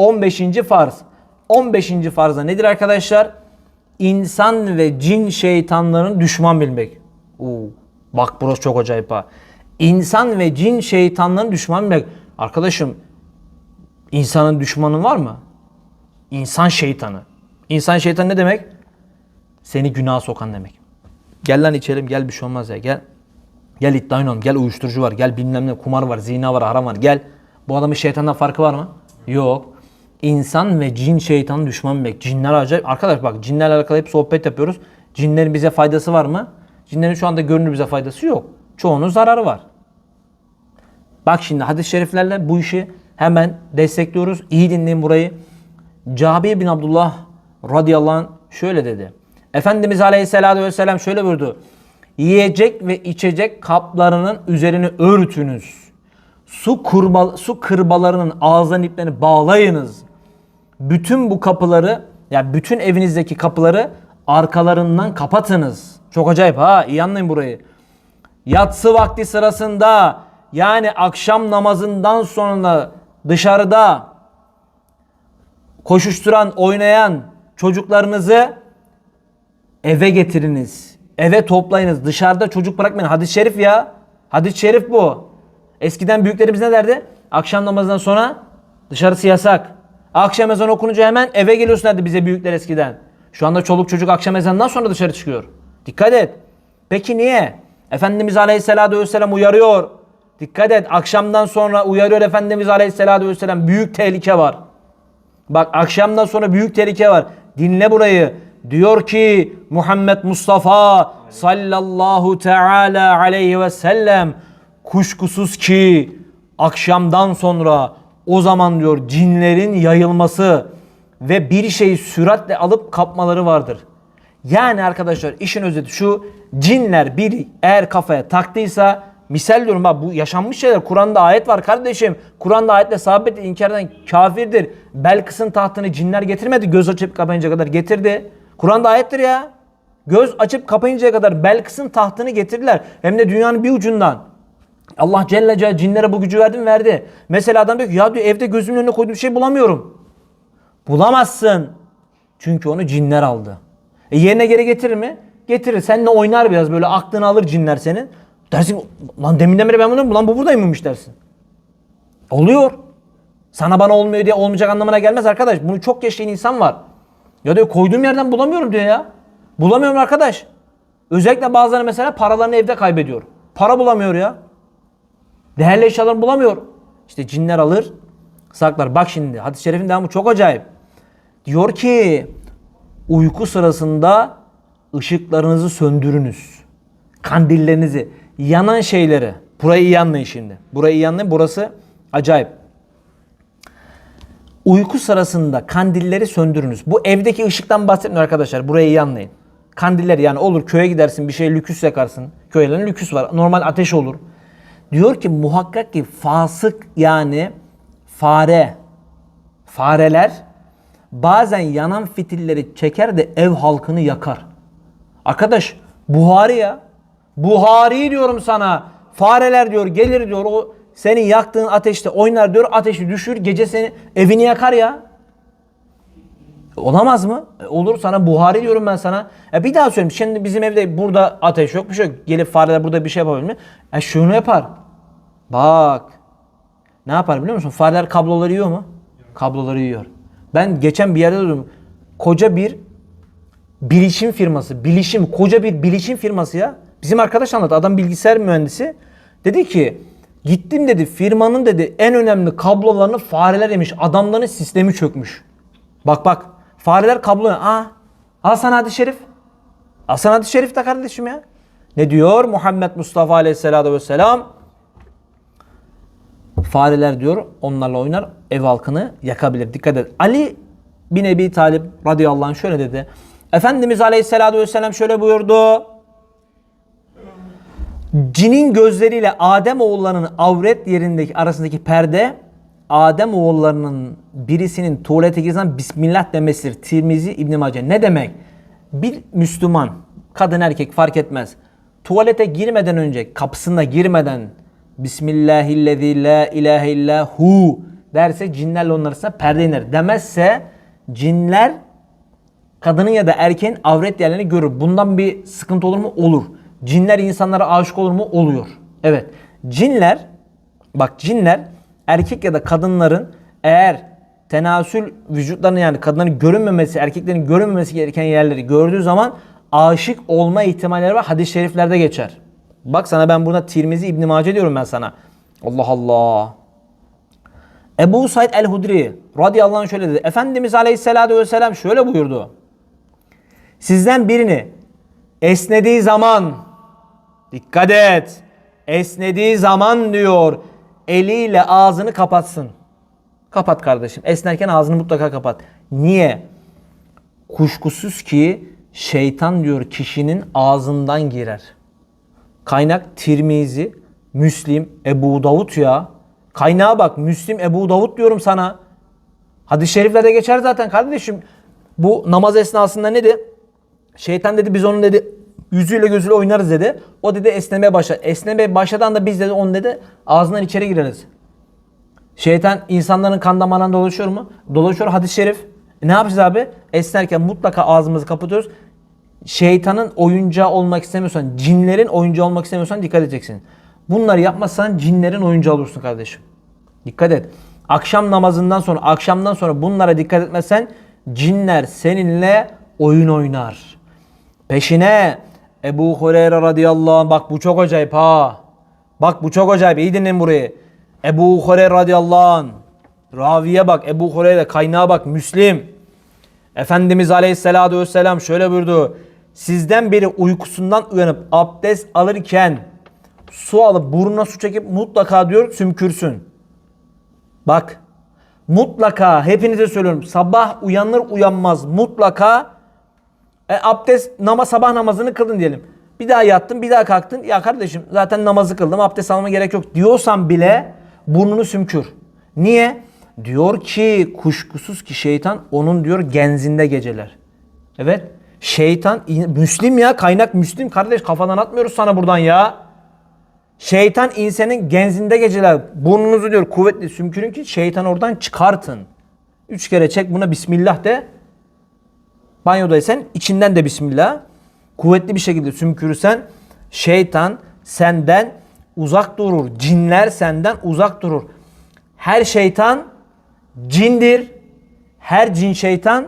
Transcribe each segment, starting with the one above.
15. farz. 15. farzda nedir arkadaşlar? İnsan ve cin şeytanların düşman bilmek. Oo, bak burası çok acayip ha. İnsan ve cin şeytanların düşman bilmek. Arkadaşım insanın düşmanı var mı? İnsan şeytanı. İnsan şeytanı ne demek? Seni günaha sokan demek. Gel lan içelim gel bir şey olmaz ya gel. Gel iddia oynayalım gel uyuşturucu var gel bilmem ne kumar var zina var haram var gel. Bu adamın şeytandan farkı var mı? Yok. İnsan ve cin şeytanın düşman demek. Cinler acayip. Arkadaş bak cinlerle alakalı hep sohbet yapıyoruz. Cinlerin bize faydası var mı? Cinlerin şu anda görünür bize faydası yok. Çoğunun zararı var. Bak şimdi hadis-i şeriflerle bu işi hemen destekliyoruz. İyi dinleyin burayı. Cabir bin Abdullah radıyallahu anh şöyle dedi. Efendimiz aleyhissalatü vesselam şöyle buyurdu. Yiyecek ve içecek kaplarının üzerini örtünüz. Su, kurba, su kırbalarının ağızlarının iplerini bağlayınız. Bütün bu kapıları, yani bütün evinizdeki kapıları arkalarından kapatınız. Çok acayip ha, iyi anlayın burayı. Yatsı vakti sırasında yani akşam namazından sonra dışarıda koşuşturan, oynayan çocuklarınızı eve getiriniz. Eve toplayınız. Dışarıda çocuk bırakmayın. Hadis-i şerif ya. Hadis-i şerif bu. Eskiden büyüklerimiz ne derdi? Akşam namazından sonra dışarısı yasak. Akşam ezanı okununca hemen eve geliyorsun derdi bize büyükler eskiden. Şu anda çoluk çocuk akşam ezanından sonra dışarı çıkıyor. Dikkat et. Peki niye? Efendimiz Aleyhisselatü Vesselam uyarıyor. Dikkat et. Akşamdan sonra uyarıyor Efendimiz Aleyhisselatü Vesselam. Büyük tehlike var. Bak akşamdan sonra büyük tehlike var. Dinle burayı. Diyor ki Muhammed Mustafa sallallahu teala aleyhi ve sellem kuşkusuz ki akşamdan sonra o zaman diyor cinlerin yayılması ve bir şeyi süratle alıp kapmaları vardır. Yani arkadaşlar işin özeti şu cinler bir eğer kafaya taktıysa misal diyorum bak bu yaşanmış şeyler Kur'an'da ayet var kardeşim. Kur'an'da ayetle sabit inkardan kafirdir. Belkıs'ın tahtını cinler getirmedi göz açıp kapayınca kadar getirdi. Kur'an'da ayettir ya. Göz açıp kapayıncaya kadar Belkıs'ın tahtını getirdiler. Hem de dünyanın bir ucundan. Allah Celle Celle cinlere bu gücü verdi mi? Verdi. Mesela adam diyor ki ya diyor evde gözümün önüne koyduğum şey bulamıyorum. Bulamazsın. Çünkü onu cinler aldı. E yerine geri getirir mi? Getirir. Seninle oynar biraz böyle aklını alır cinler senin. Dersin lan deminden beri ben bunu lan bu buradaymış dersin. Oluyor. Sana bana olmuyor diye olmayacak anlamına gelmez arkadaş. Bunu çok yaşayan insan var. Ya diyor koyduğum yerden bulamıyorum diyor ya. Bulamıyorum arkadaş. Özellikle bazıları mesela paralarını evde kaybediyor. Para bulamıyor ya. Değerli eşyalarını bulamıyor. İşte cinler alır, saklar. Bak şimdi hadis-i şerifin devamı çok acayip. Diyor ki uyku sırasında ışıklarınızı söndürünüz. Kandillerinizi, yanan şeyleri. Burayı iyi anlayın şimdi. Burayı iyi anlayın. Burası acayip. Uyku sırasında kandilleri söndürünüz. Bu evdeki ışıktan bahsetmiyor arkadaşlar. Burayı iyi anlayın. Kandiller yani olur köye gidersin bir şey lüküs yakarsın. Köylerin lüküs var. Normal ateş olur. Diyor ki muhakkak ki fasık yani fare, fareler bazen yanan fitilleri çeker de ev halkını yakar. Arkadaş Buhari ya. Buhari diyorum sana. Fareler diyor gelir diyor o senin yaktığın ateşte oynar diyor ateşi düşür gece seni evini yakar ya. Olamaz mı? E, olur sana Buhari diyorum ben sana. E bir daha söyleyeyim. Şimdi bizim evde burada ateş yok bir şey yok. Gelip fareler burada bir şey yapabilir mi? E şunu yapar. Bak. Ne yapar biliyor musun? Fareler kabloları yiyor mu? Kabloları yiyor. Ben geçen bir yerde duydum. Koca bir bilişim firması. Bilişim. Koca bir bilişim firması ya. Bizim arkadaş anlattı. Adam bilgisayar mühendisi. Dedi ki gittim dedi firmanın dedi en önemli kablolarını fareler yemiş. Adamların sistemi çökmüş. Bak bak. Fareler kablo. Aa. Al sana hadis-i şerif. Al sana hadis-i şerif de kardeşim ya. Ne diyor Muhammed Mustafa Aleyhisselatü Vesselam? Fareler diyor onlarla oynar ev halkını yakabilir. Dikkat et. Ali bin Ebi Talip radıyallahu anh şöyle dedi. Efendimiz Aleyhisselatü Vesselam şöyle buyurdu. Cinin gözleriyle Adem oğullarının avret yerindeki arasındaki perde Adem oğullarının birisinin tuvalete girsen Bismillah demesidir. Tirmizi İbn Mace. Ne demek? Bir Müslüman, kadın erkek fark etmez. Tuvalete girmeden önce, kapısına girmeden Bismillahillezî la ilahe illa hu derse cinlerle onun arasında perde iner. Demezse cinler kadının ya da erkeğin avret yerlerini görür. Bundan bir sıkıntı olur mu? Olur. Cinler insanlara aşık olur mu? Oluyor. Evet. Cinler bak cinler erkek ya da kadınların eğer tenasül vücutlarının yani kadınların görünmemesi, erkeklerin görünmemesi gereken yerleri gördüğü zaman aşık olma ihtimalleri var. Hadis-i şeriflerde geçer. Bak sana ben burada Tirmizi İbn Mace diyorum ben sana. Allah Allah. Ebu Said el-Hudri radıyallahu anh şöyle dedi. Efendimiz aleyhissalatü vesselam şöyle buyurdu. Sizden birini esnediği zaman dikkat et. Esnediği zaman diyor eliyle ağzını kapatsın. Kapat kardeşim. Esnerken ağzını mutlaka kapat. Niye? Kuşkusuz ki şeytan diyor kişinin ağzından girer. Kaynak Tirmizi, Müslim, Ebu Davud ya. Kaynağa bak Müslim, Ebu Davud diyorum sana. Hadis-i şeriflerde geçer zaten kardeşim. Bu namaz esnasında ne dedi? Şeytan dedi biz onun dedi yüzüyle gözüyle oynarız dedi. O dedi esnemeye başlar. Esnemeye başladan da biz dedi onun dedi ağzından içeri gireriz. Şeytan insanların kan damarlarında dolaşıyor mu? Dolaşıyor hadis-i şerif. E ne yapacağız abi? Esnerken mutlaka ağzımızı kapatıyoruz. Şeytanın oyuncağı olmak istemiyorsan, cinlerin oyuncağı olmak istemiyorsan dikkat edeceksin. Bunları yapmazsan cinlerin oyuncağı olursun kardeşim. Dikkat et. Akşam namazından sonra, akşamdan sonra bunlara dikkat etmezsen cinler seninle oyun oynar. Peşine Ebu Hureyre radıyallahu anh bak bu çok acayip ha. Bak bu çok acayip iyi dinleyin burayı. Ebu Hureyre radıyallahu anh. Raviye bak Ebu Hureyre kaynağa bak Müslim. Efendimiz aleyhissalatü vesselam şöyle buyurdu. Sizden biri uykusundan uyanıp abdest alırken su alıp burnuna su çekip mutlaka diyor sümkürsün. Bak mutlaka hepinize söylüyorum sabah uyanır uyanmaz mutlaka e, abdest namaz sabah namazını kıldın diyelim. Bir daha yattın bir daha kalktın ya kardeşim zaten namazı kıldım abdest alma gerek yok diyorsan bile burnunu sümkür. Niye? Diyor ki kuşkusuz ki şeytan onun diyor genzinde geceler. Evet. Şeytan Müslim ya kaynak Müslim kardeş kafadan atmıyoruz sana buradan ya. Şeytan insanın genzinde geceler. Burnunuzu diyor kuvvetli sümkürün ki şeytan oradan çıkartın. Üç kere çek buna bismillah de. Banyodaysan içinden de bismillah. Kuvvetli bir şekilde sümkürürsen şeytan senden uzak durur. Cinler senden uzak durur. Her şeytan cindir. Her cin şeytan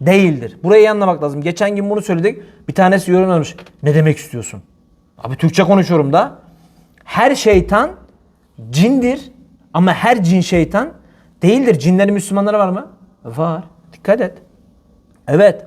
değildir. Burayı iyi anlamak lazım. Geçen gün bunu söyledik. Bir tanesi yorum olmuş. Ne demek istiyorsun? Abi Türkçe konuşuyorum da. Her şeytan cindir ama her cin şeytan değildir. Cinlerin Müslümanları var mı? Var. Dikkat et. Evet.